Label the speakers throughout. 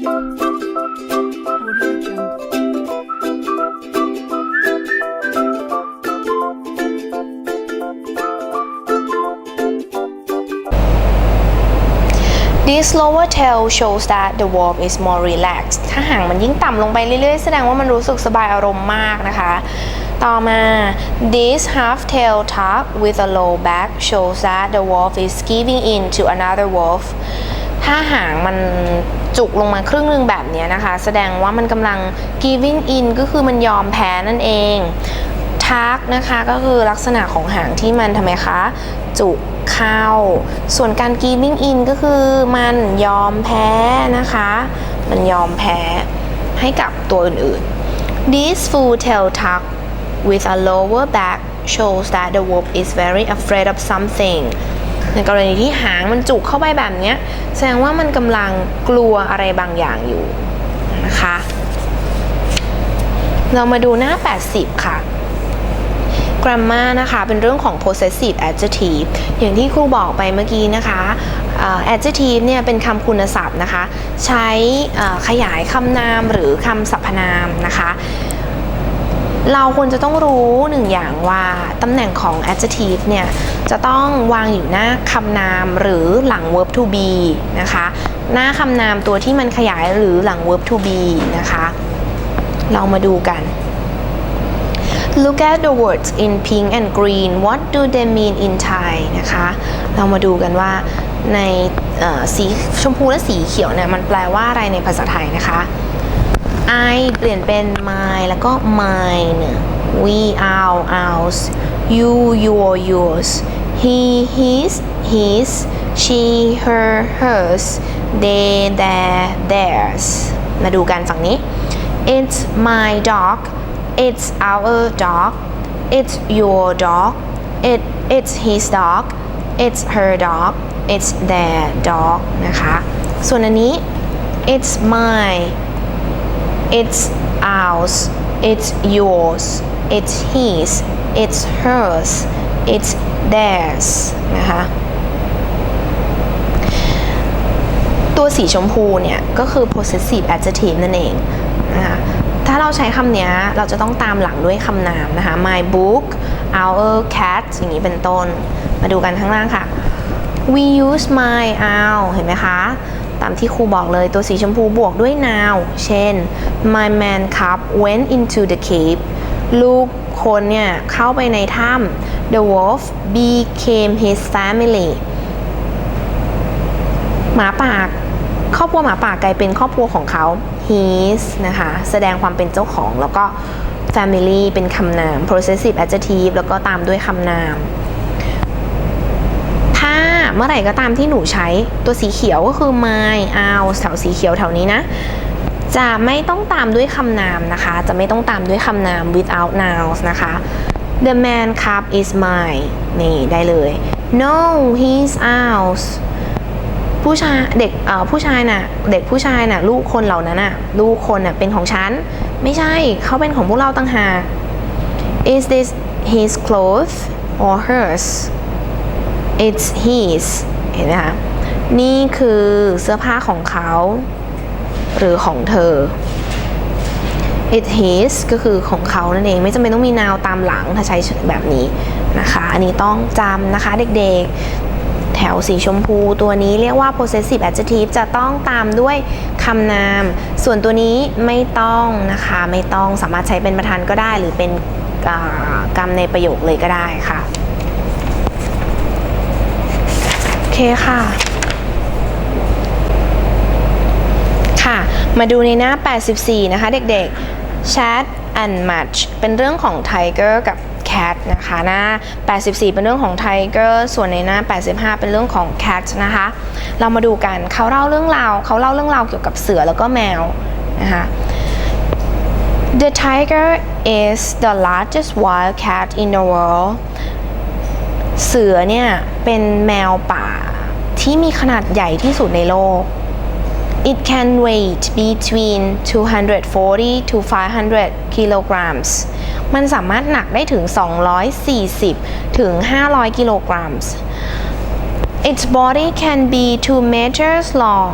Speaker 1: This lower tail shows that the wolf is more relaxed ถ้าหางมันยิ่งต่ำลงไปเรื่อยๆ แสดงว่ามันรู้สึกสบายอารมณ์มากนะคะ ต่อมา This half tail tuck with a low back shows that the wolf is giving in to another wolf ถ้าหางมันจุกลงมาครึ่งหนึงแบบนี้นะคะ แสดงว่ามันกำลัง giving in ก็คือมันยอมแพ้นั่นเองทักนะคะก็คือลักษณะของหางที่มันทำไมคะ จุกเข้า ส่วนการ giving in ก็คือมันยอมแพ้นะคะ มันยอมแพ้ให้กับตัวอื่นๆ This full tail tuck with a lower back shows that the wolf is very afraid of something ในกรณีที่หางมันจุกเข้าไปแบบนี้แสดงว่ามันกำลังกลัวอะไรบางอย่างอยู่นะคะ เรามาดูหน้า 80 ค่ะ grammar นะคะเป็นเรื่องของ possessive adjective อย่างที่ครูบอกไปเมื่อกี้นะคะ adjective เนี่ยเป็นคำคุณศัพท์นะคะ ใช้ขยายคำนามหรือคำสรรพนามนะคะ เราควรจะต้องรู้หนึ่งอย่างว่าตำแหน่งของ adjective เนี่ย จะต้องวางอยู่หน้าคำนามหรือหลัง verb to be นะคะ หน้าคำนามตัวที่มันขยายหรือหลัง verb to be นะคะ เรามาดูกัน Look at the words in pink and green what do they mean in Thai นะคะ เรามาดูกันว่าในสีชมพูและสีเขียวเนี่ยมันแปลว่าอะไรในภาษาไทยนะคะ I เปลี่ยนเป็น my แล้วก็ mine we our ours you your yours he his his she her hers they their theirs มาดูกันฝั่งนี้ it's my dog it's our dog it's your dog it it's his dog it's her dog it's their dog นะคะ ส่วนอันนี้ it's my it's ours it's yours it's his it's hers it's theirs นะคะ ตัวสีชมพูเนี่ย ก็คือ possessive adjective นั่นเองนะคะถ้าเราใช้คำนี้เราจะต้องตามหลังด้วยคำนามนะคะ my book our cat อย่างนี้เป็นต้น มาดูกันข้างล่างค่ะ we use my our เห็นไหมคะ ตามที่ครูบอกเลยตัวสีชมพูบวกด้วย now เช่น my man cub went into the cave ลูกคนเนี่ย เข้าไปในถ้ำ the wolf became his family หมาป่าครอบครัวหมาป่ากลายเป็นครอบครัวของเขา his นะคะ แสดงความเป็นเจ้าของแล้วก็ family เป็นคำนาม possessive adjective แล้วก็ตามด้วยคำนาม เมื่อไหร่ก็ตามที่หนูใช้ตัวสีเขียวก็คือ my our แถวสีเขียวแถวนี้นะ จะไม่ต้องตามด้วยคำนามนะคะ จะไม่ต้องตามด้วยคำนาม without nouns นะคะ the man cup is mine นี่ได้เลย no he's ours ผู้ชายเด็กเอ่อผู้ชายน่ะเด็กผู้ชายน่ะลูกคนเหล่านั้นน่ะลูกคนน่ะเป็นของฉัน ไม่ใช่เขาเป็นของพวกเราต่างหาก is this his clothes or hers it's his เห็นไหมคะนี่คือเสื้อผ้าของเขา หรือของเธอ it's his ก็คือของเขานั่นเอง ไม่จำเป็นต้องมีนาวตามหลังถ้าใช้แบบนี้นะคะ อันนี้ต้องจำนะคะเด็กๆ แถวสีชมพูตัวนี้เรียกว่า possessive adjective จะต้องตามด้วยคำนาม ส่วนตัวนี้ไม่ต้องนะคะ ไม่ต้องสามารถใช้เป็นประธานก็ได้ หรือเป็นกรรมในประโยคเลยก็ได้ค่ะ โอ เคค่ะ ค่ะ มาดูในหน้า 84 นะคะ เด็กๆ chat and match เป็นเรื่องของ tiger กับ cat นะคะหน้า 84 เป็นเรื่องของ tiger ส่วนในหน้า 85 เป็นเรื่องของ cat นะคะ เรามาดูกันเขาเล่าเรื่องราวเขาเล่าเรื่องราวเกี่ยวกับเสือแล้วก็แมวนะคะ The tiger is the largest wild cat in the world เสือเนี่ยเป็นแมวป่าที่มีขนาดใหญ่ที่สุดในโลก It can weigh between 240 to 500 kilograms มันสามารถหนักได้ถึง 240 ถึง 500 กิโลกรัม Its body can be 2 meters long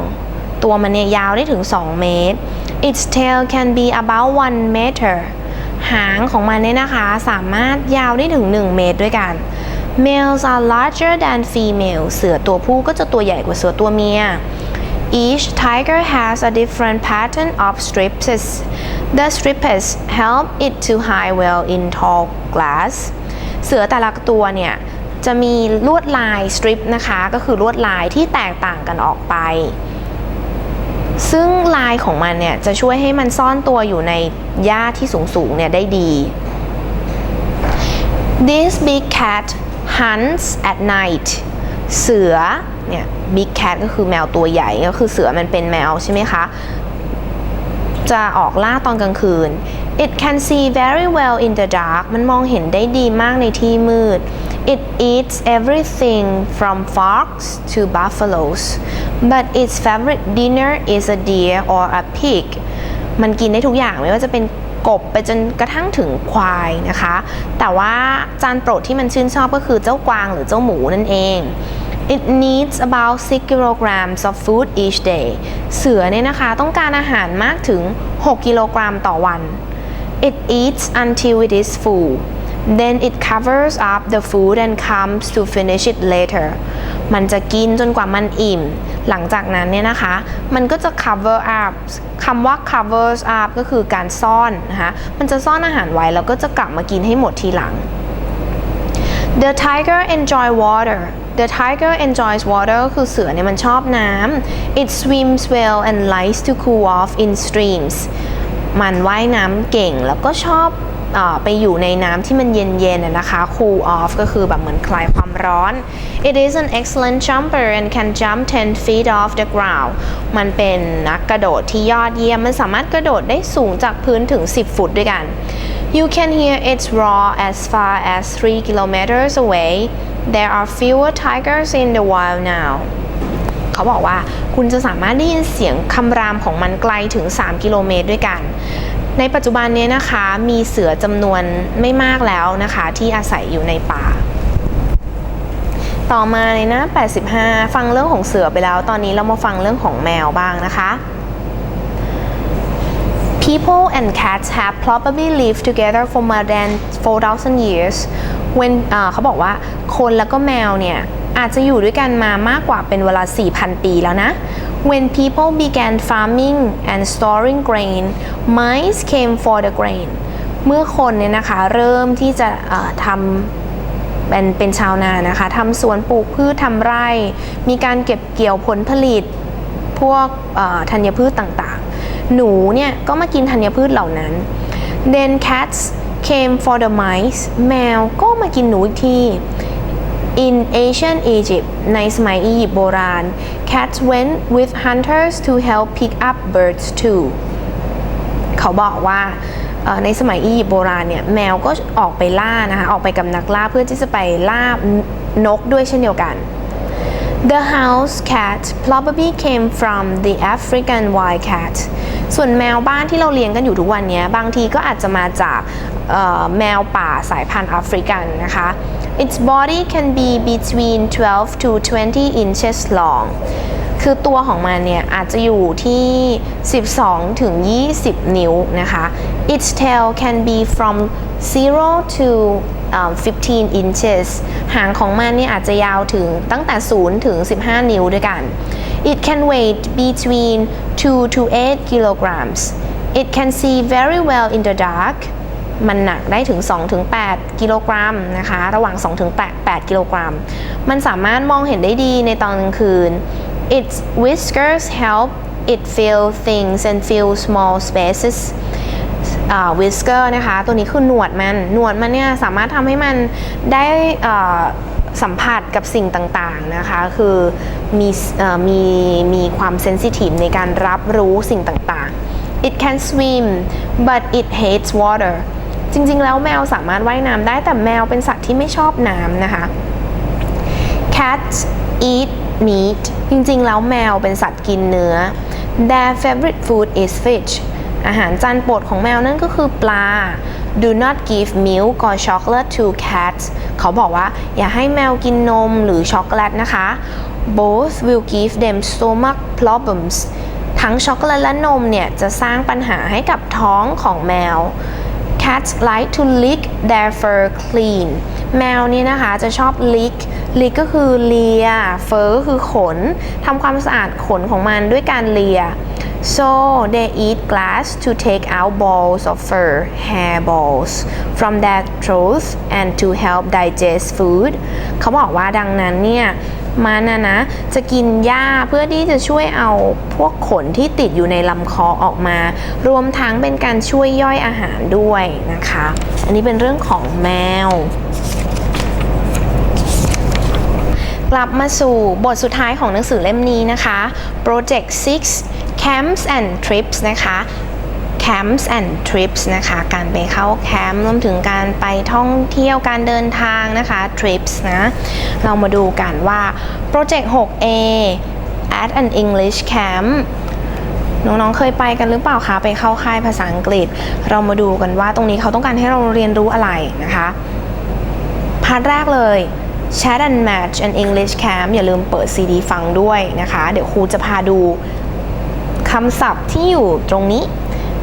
Speaker 1: ตัวมันเนี่ยยาวได้ถึง 2 เมตร its tail can be about 1 meter หางของมันเนี่ยนะคะ สามารถยาวได้ถึง 1 เมตรด้วยกัน males are larger than female เสือตัวผู้ก็จะตัวใหญ่กว่าเสือตัวเมีย Each tiger has a different pattern of strips. The strips help it to hide well in tall grass. เสือแต่ละตัวเนี่ยจะมีลวดลายสตริปนะคะ ก็คือลวดลายที่แตกต่างกันออกไป ซึ่งลายของมันเนี่ยจะช่วยให้มันซ่อนตัวอยู่ในหญ้าที่สูงๆเนี่ยได้ดี This big cat hunts at night เสือเนี่ย big cat ก็คือแมวตัวใหญ่ก็คือเสือมันเป็นแมวใช่ไหมคะ จะออกล่าตอนกลางคืน It can see very well in the dark มันมองเห็นได้ดีมากในที่มืด It eats everything from frogs to buffaloes but its favorite dinner is a deer or a pig มันกินได้ทุกอย่างไม่ว่าจะเป็น กบไปจนกระทั่งถึงควายนะคะ แต่ว่าจานโปรดที่มันชื่นชอบก็คือเจ้ากวางหรือเจ้าหมูนั่นเอง It needs about 6 kilograms of food each day เสือเนี่ยนะคะต้องการอาหารมากถึง 6 กิโลกรัมต่อวัน It eats until it is full then it covers up the food and comes to finish it later มันจะกินจนกว่ามันอิ่ม หลังจากนั้นเนี่ยนะคะ มันก็จะ cover up คำว่า covers up ก็คือการซ่อนนะคะ มันจะซ่อนอาหารไว้แล้วก็จะกลับมากินให้หมดทีหลัง The tiger enjoy water The tiger enjoys water คือเสือเนี่ยมันชอบน้ำ It swims well and likes to cool off in streams มันว่ายน้ำเก่งแล้วก็ชอบ ไปอยู่ในน้ำที่มันเย็นๆนะนะคะ cool off ก็คือแบบเหมือนคลายความร้อน It is an excellent jumper and can jump 10 feet off the ground มันเป็นนักกระโดดที่ยอดเยี่ยม มันสามารถกระโดดได้สูงจากพื้นถึง 10 ฟุตด้วยกัน You can hear its roar as far as 3 kilometers away. There are fewer tigers in the wild now. เขาบอกว่าคุณจะสามารถได้ยินเสียงคำรามของมันไกลถึง 3 กิโลเมตรด้วยกัน ในปัจจุบันนี้นะคะมีเสือจำนวนไม่มากแล้วนะคะ ที่อาศัยอยู่ในป่า ต่อมาในหน้า 85 ฟังเรื่องของเสือไปแล้ว ตอนนี้เรามาฟังเรื่องของแมวบ้างนะคะ People and cats have probably lived together for more than 4,000 years when เขาบอกว่าคนแล้วก็แมวเนี่ยอาจจะอยู่ด้วยกันมามากกว่าเป็นเวลา 4,000 ปีแล้วนะ When people began farming and storing grain mice came for the grain เมื่อคนเนี่ยนะคะเริ่มที่จะทำเป็นเป็นชาวนานะคะทำสวนปลูกพืชทำไร่ มีการเก็บเกี่ยวผลผลิต พวกธัญพืชต่างๆ หนูเนี่ยก็มากินธัญพืชเหล่านั้น then cats came for the mice แมวก็มากินหนูอีกที in ancient Egypt ในสมัยอียิปต์โบราณ cats went with hunters to help pick up birds too เขาบอกว่าในสมัยอียิปต์โบราณเนี่ยแมวก็ออกไปล่านะคะออกไปกับนักล่าเพื่อที่จะไปล่านกด้วยเช่นเดียวกัน The house cat probably came from the African wild cat ส่วนแมวบ้านที่เราเลี้ยงกันอยู่ทุกวันนี้บางทีก็อาจจะมาจากแมวป่าสายพันธุ์แอฟริกันนะคะ Its body can be between 12 to 20 inches long คือตัวของมันเนี่ยอาจจะอยู่ที่ 12 ถึง 20 นิ้วนะคะ Its tail can be from 0 to เอ่อ15 inches หางของมันเนี่ยอาจจะยาวถึงตั้งแต่ 0 ถึง 15 นิ้วด้วยกัน It can weigh between 2 to 8 kilograms It can see very well in the dark มันหนักได้ถึง 2-8 กิโลกรัมนะคะ ระหว่าง 2-8 กิโลกรัม มันสามารถมองเห็นได้ดีในตอนกลางคืน Its whiskers help it feel things and fill small spaces วิสเกอร์นะคะ ตัวนี้คือหนวดมัน หนวดมันเนี่ยสามารถทำให้มันได้สัมผัสกับสิ่งต่างๆนะคะ คือมีอมีมีความเซนซิทีฟในการรับรู้สิ่งต่างๆ it can swim but it hates water จริง ๆ แล้วแมวสามารถว่ายน้ำได้แต่แมวเป็นสัตว์ที่ไม่ชอบน้ำนะคะ cats eat meat จริง ๆ แล้วแมวเป็นสัตว์กินเนื้อ their favorite food is fish อาหารจานโปรดของแมวนั่นก็คือปลา do not give milk or chocolate to cats เขาบอกว่าอย่าให้แมวกินนมหรือช็อกโกแลตนะคะ both will give them stomach problems ทั้งช็อกโกแลตและนมเนี่ยจะสร้างปัญหาให้กับท้องของแมว Cats like to lick their fur clean แมวนี่นะคะจะชอบ lick lick ก็คือเลีย fur คือขนทำความสะอาดขนของมันด้วยการเลีย so they eat grass to take out balls of fur hair balls from their throats and to help digest food เขาบอกว่าดังนั้นเนี่ยมันนะนะจะกินหญ้าเพื่อที่จะช่วยเอาพวกขนที่ติดอยู่ในลำคอออกมา รวมทั้งเป็นการช่วยย่อยอาหารด้วยนะคะ อันนี้เป็นเรื่องของแมวกลับมาสู่บทสุดท้ายของหนังสือเล่มนี้นะคะ Project 6 Camps and Trips นะคะ Camps and Trips นะคะ การไปเข้าแคมป์รวมถึงการไปท่องเที่ยวการเดินทางนะคะ Trips นะ เรามาดูกันว่า Project 6A at an English camp น้องๆ เคยไปกันหรือเปล่าคะ ไปเข้าค่ายภาษาอังกฤษ เรามาดูกันว่าตรงนี้เขาต้องการให้เราเรียนรู้อะไรนะคะ พาร์ทแรกเลย Chat and Match an English Camp อย่าลืมเปิดซีดีฟังด้วยนะคะ เดี๋ยวครูจะพาดู คำศัพท์ที่อยู่ตรงนี้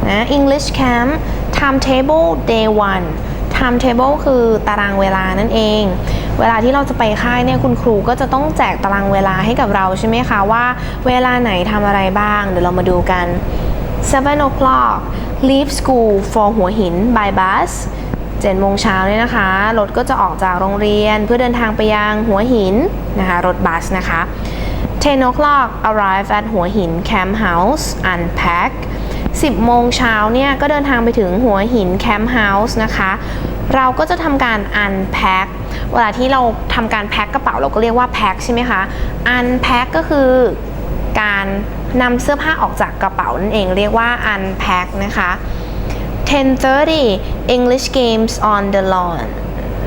Speaker 1: นะ English Camp Timetable Day 1 Timetable คือตารางเวลานั่นเอง เวลาที่เราจะไปค่ายเนี่ยคุณครูก็จะต้องแจกตารางเวลาให้กับเราใช่ไหมคะว่าเวลาไหนทำอะไรบ้าง เดี๋ยวเรามาดูกัน 7 o'clock leave school for หัวหิน by bus 7โมงเช้าเนี่ยนะคะ รถก็จะออกจากโรงเรียนเพื่อเดินทางไปยังหัวหินนะคะ รถบัสนะคะ 10 o'clock arrive at หัวหิน camp house unpack 10 โมงเช้าเนี่ยก็เดินทางไปถึงหัวหิน camp house นะคะ เราก็จะทำการ unpack เวลาที่เราทำการแพ็คกระเป๋าเราก็เรียกว่า pack ใช่ไหมคะ unpack ก็คือการนำเสื้อผ้าออกจากกระเป๋านั่นเองเรียกว่า unpack นะคะ10:30 English games on the lawn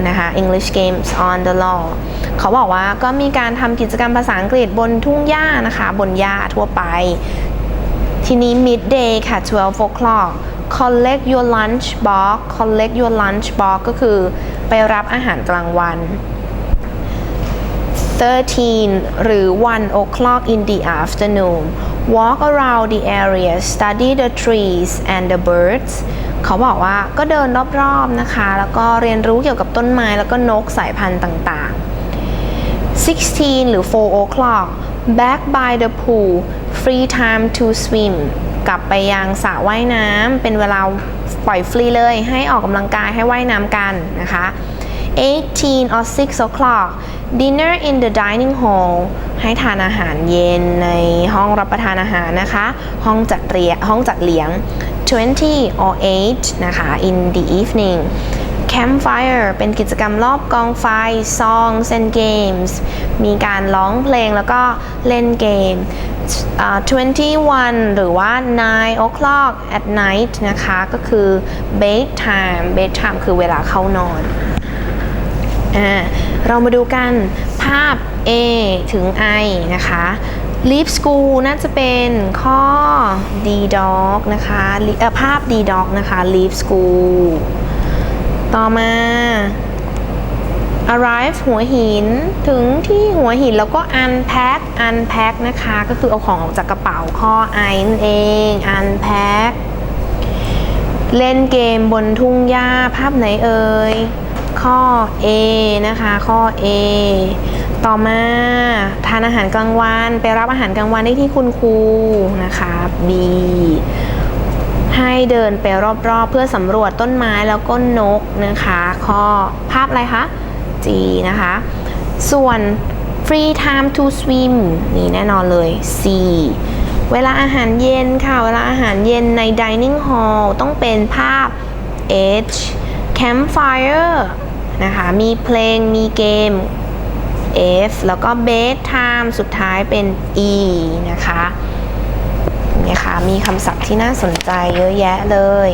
Speaker 1: นะคะ English games on the lawn เขาบอกว่าก็มีการทำกิจกรรมภาษาอังกฤษบนทุ่งหญ้านะคะ บนหญ้าทั่วไป ทีนี้ midday ค่ะ 12 o'clock collect your lunch box collect your lunch box ก็คือไปรับอาหารกลางวัน 13 หรือ 1 o'clock in the afternoon walk around the area study the trees and the birds เขาบอกว่าก็เดินรอบๆนะคะ แล้วก็เรียนรู้เกี่ยวกับต้นไม้แล้วก็นกสายพันธุ์ต่างๆ 16 หรือ 4 o'clock back by the pool free time to swim กลับไปยังสระว่ายน้ำเป็นเวลาปล่อยฟรีเลย ให้ออกกำลังกายให้ว่ายน้ำกันนะคะ 18 or 6 o'clock dinner in the dining hall ให้ทานอาหารเย็นในห้องรับประทานอาหารนะคะ ห้องจัดเรียห้องจัดเลี้ยง 20 or 8 นะคะ in the evening campfire เป็นกิจกรรมรอบกองไฟ songs and games มีการร้องเพลงแล้วก็เล่นเกม 21 หรือว่า 9 o'clock at night นะคะ ก็คือ bedtime bedtime คือเวลาเข้านอนอ่าเรามาดูกันภาพ A ถึง I นะคะ leave school น่าจะเป็นข้อ D dog นะคะเอ่อภาพ D dog นะคะ leave school ต่อมา arrive หัวหินถึงที่หัวหินแล้วก็ unpack unpack นะคะ ก็คือเอาของออกจากกระเป๋าข้อ I นั่นเอง unpack เล่นเกมบนทุ่งหญ้าภาพไหนเอ่ย ข้อ A นะคะ ข้อ A ต่อมาทานอาหารกลางวันไปรับอาหารกลางวันได้ที่คุณครูนะคะ B ให้เดินไปรอบๆ เพื่อสำรวจต้นไม้แล้วก็นกนะคะ ข้อภาพอะไรคะ G นะคะ ส่วน free time to swim นี่แน่นอนเลย C เวลาอาหารเย็นค่ะ เวลาอาหารเย็นใน dining hall ต้องเป็นภาพ H campfire นะคะ มีเพลง มีเกม F แล้วก็ bedtime สุดท้ายเป็น E นะคะเนี่ยค่ะ มีคำศัพท์ที่น่าสนใจเยอะแยะเลย